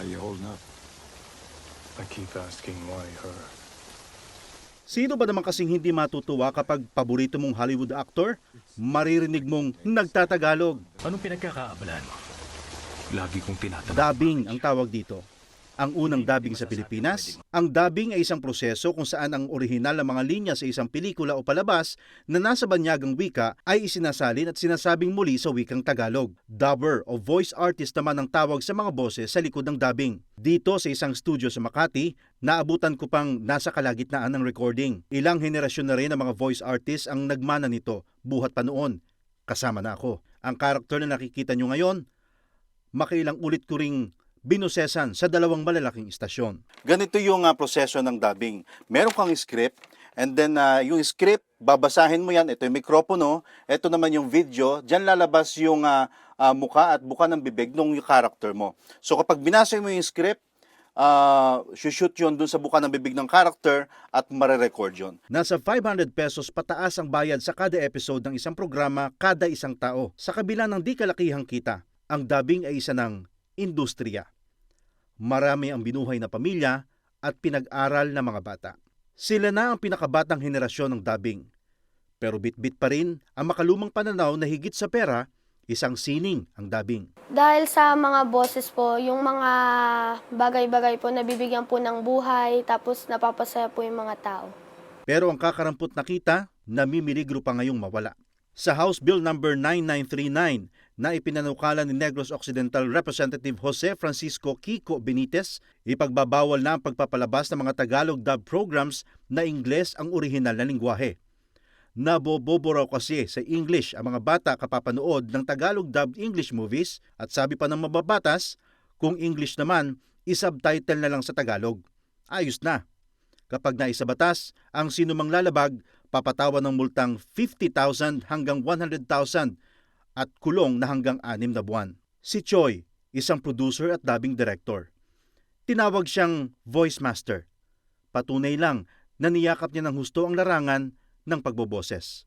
How you holding up? I keep asking why her. Sino ba naman kasing hindi matutuwa kapag paborito mong Hollywood actor, maririnig mong nagtatagalog? Anong pinagkakaabalahan mo? Lagi kong tinatanong. Dubbing ang tawag dito. Ang unang dubbing sa Pilipinas, ang dubbing ay isang proseso kung saan ang orihinal na mga linya sa isang pelikula o palabas na nasa banyagang wika ay isinasalin at sinasabing muli sa wikang Tagalog. Dubber o voice artist naman ang tawag sa mga boses sa likod ng dubbing. Dito sa isang studio sa Makati, naabutan ko pang nasa kalagitnaan ng recording. Ilang henerasyon na rin ng mga voice artists ang nagmana nito, buhat pa noon. Kasama na ako. Ang karakter na nakikita nyo ngayon, makailang ulit ko ring binusesan sa dalawang malalaking istasyon. Ganito yung ah, proseso ng dubbing. Meron kang script and then ah, yung script, babasahin mo yan. Ito yung mikropono, ito naman yung video. Diyan lalabas yung ah, ah, muka at buka ng bibig ng character mo. So kapag binasa mo yung script, uh, shoot yun dun sa buka ng bibig ng character at marerecord yun. Nasa 500 pesos pataas ang bayad sa kada episode ng isang programa kada isang tao. Sa kabila ng di kalakihang kita, ang dubbing ay isa ng industriya. Marami ang binuhay na pamilya at pinag-aral na mga bata. Sila na ang pinakabatang henerasyon ng dubbing. Pero bitbit pa rin ang makalumang pananaw na higit sa pera, isang sining ang dubbing. Dahil sa mga boses po, yung mga bagay-bagay po nabibigyan po ng buhay, tapos napapasaya po yung mga tao. Pero ang kakarampot na kita, namimiligro pa ngayong mawala. Sa House Bill number 9939 na ipinanukala ni Negros Occidental Representative Jose Francisco Kiko Benitez, ipagbabawal na ang pagpapalabas ng mga Tagalog dub programs na Ingles ang orihinal na lingwahe. Nabobobo raw kasi sa English ang mga bata kapapanood ng Tagalog dubbed English movies at sabi pa ng mababatas, kung English naman, isubtitle na lang sa Tagalog. Ayos na. Kapag naisabatas, ang sinumang lalabag papatawan ng multang 50,000 hanggang 100,000 at kulong na hanggang anim na buwan. Si Choi, isang producer at dubbing director. Tinawag siyang voice master. Patunay lang na niyakap niya ng husto ang larangan ng pagboboses.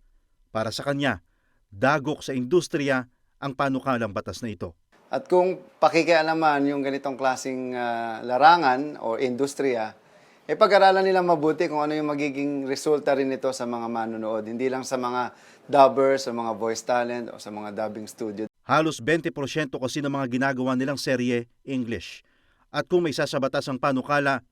Para sa kanya, dagok sa industriya ang panukalang batas na ito. At kung pakikialaman yung ganitong klasing ah, larangan o industriya, eh pag-aralan nila mabuti kung ano yung magiging resulta rin nito sa mga manonood. Hindi lang sa mga dubbers, sa mga voice talent, o sa mga dubbing studio. Halos 20% kasi ng mga ginagawa nilang serye English. At kung may sasabatas ang panukala,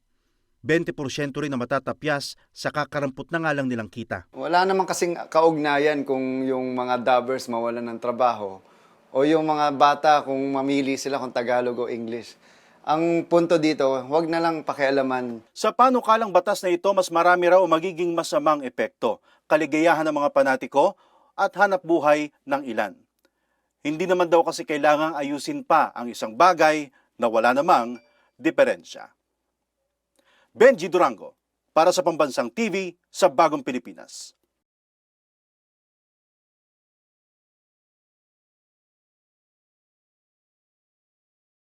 20% rin na matatapyas sa kakarampot na nga lang nilang kita. Wala naman kasing kaugnayan kung yung mga dubbers mawalan ng trabaho o yung mga bata kung mamili sila kung Tagalog o English. Ang punto dito, wag na lang pakialaman Sa panukalang batas na ito, mas marami raw magiging masamang epekto, kaligayahan ng mga panatiko at hanap buhay ng ilan. Hindi naman daw kasi kailangang ayusin pa ang isang bagay na wala namang diferensya. Benji Durango, para sa Pambansang TV sa Bagong Pilipinas.